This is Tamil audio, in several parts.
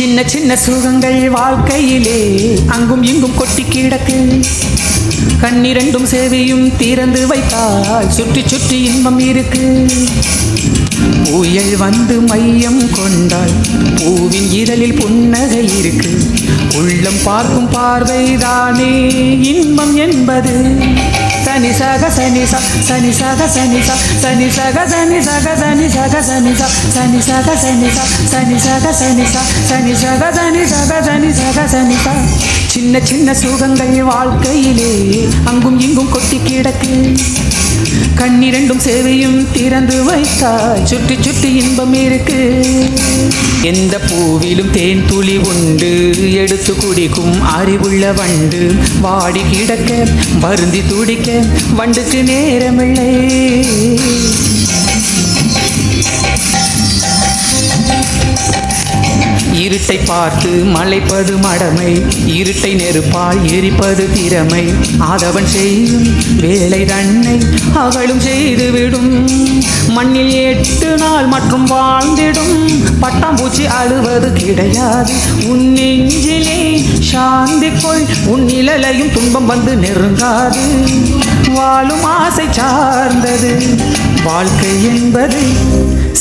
சின்ன சின்ன சுகங்கள் வாழ்க்கையிலே அங்கும் இங்கும் கொட்டி கிடக்கு. கண்ணிரண்டும் சேவையும் திறந்து வைத்தால் சுற்றி சுற்றி இன்பம் இருக்கு. புயல் வந்து மையம் கொண்டால் பூவின் இதழில் புன்னகை இருக்கு. உள்ளம் பார்க்கும் பார்வைதானே இன்பம் என்பது. சனி சக சனி ச சனி சக சனி ச சனி சக சனி சக சனி சக சனி ச சனி சக சனி ச சனி சக சனி ச சனி சக சனி சக சனி சக சனி ச சின்ன சின்ன சுகங்கள் வாழ்க்கையிலே அங்கும் இங்கும் கொட்டி கிடக்கு. கண்ணிரண்டும் சேவையும் திறந்து வைத்தால் சுட்டி சுட்டி இன்பம் இருக்கு. எந்த பூவிலும் தேன் துளி உண்டு. எடுத்து குடிக்கும் அறிவுள்ள வண்டு. வாடி கிடக்க வருந்தி துடிக்க வண்டுக்கு நேரமில்லை. இருட்டை பார்த்து மலைப்பது மடமை. இருட்டை நெருப்பால் எரிப்பது திறமை. ஆதவன் செய்யும் வேலை தன்னை அவளும் செய்துவிடும். மண்ணில் எட்டு நாள் மற்றும் வாழ்ந்திடும். பட்டாம்பூச்சி அழுவது கிடையாது. உன் நெஞ்சிலே சாந்தி கொள் உன் நிழலையும் துன்பம் வந்து நெருங்காது. வாழும் ஆசை சார்ந்தது வாழ்க்கை என்பது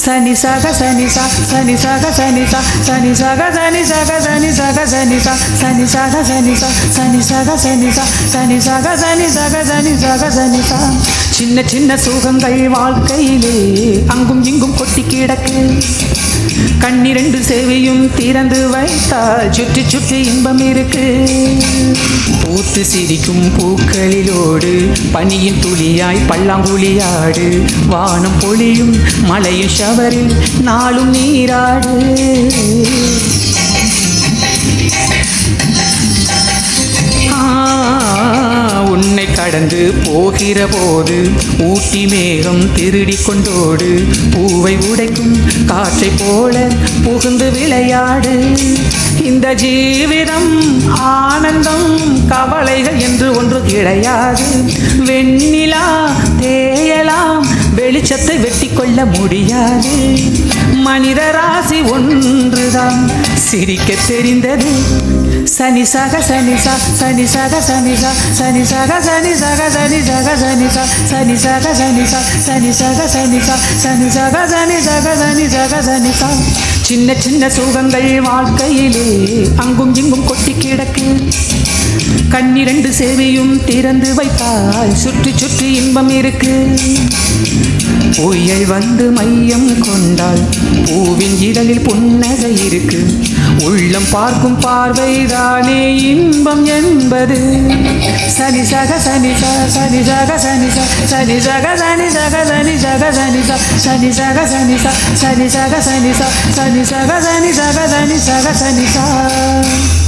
சனி சக சனி சா சனி சக சனி சா சனி சக சனி சக சனி சக சனி சா சனி சக சனி சா சனி சக சனி சா சனி சக சனி சக சனி சக சனி சா சின்ன சின்ன சுகங்கள் வாழ்க்கையிலே அங்கும் இங்கும் கொட்டி கிடக்கு கண்ணிரண்டு சேவையும் திறந்து வைத்தால் சுற்றி சுற்றி இன்பம் இருக்கு. பூத்து சிரிக்கும் பூக்களிலோடு பனியின் துளியாய் பல்லாங்குழியாடு வானம் பொழியும் மலையும் ஷவரில் நாளும் நீராடு. கடந்து போகிற போது ஊட்டி மேகம் திருடி கொண்டோடு பூவை உடைக்கும் காற்றை போல புகுந்து விளையாடு. இந்த ஜீவிதம் ஆனந்தம் கவலைகள் என்று ஒன்று கிடையாது. வெண்ணிலா தேயலாம் வெளிச்சத்தை வெட்டி கொள்ள முடியாது. மனித ராசி ஒன்றுதான் சிரிக்க தெரிந்தது சனி சக சனி சா சனி சக சனி சா சனி சக சனி சக சனி சக சனி சா சனி சக சனி சா சனி சக சனி சா சனி சக சனி சக சனி சக சனி சா சின்ன சின்ன சுகங்கள் வாழ்க்கையிலே அங்கும் இங்கும் கொட்டி கிடக்கு கண்ணிரண்டு சேவையும் திறந்து வைத்தால் சுற்றி சுற்றி இன்பம் இருக்கு புயல் வந்து மையம் கொண்டால் பூவின் இதழில் புன்னகை இருக்கு உள்ளம் பார்க்கும் பார்வைதானே இன்பம் என்பது சனி சக சனி ச சனி சக சனி ச சனி சக சனி சக சனி சக சனி ச சனி சக சனி ச சனி சக சனி ச சனி சக சனி சக சனி சக சனி ச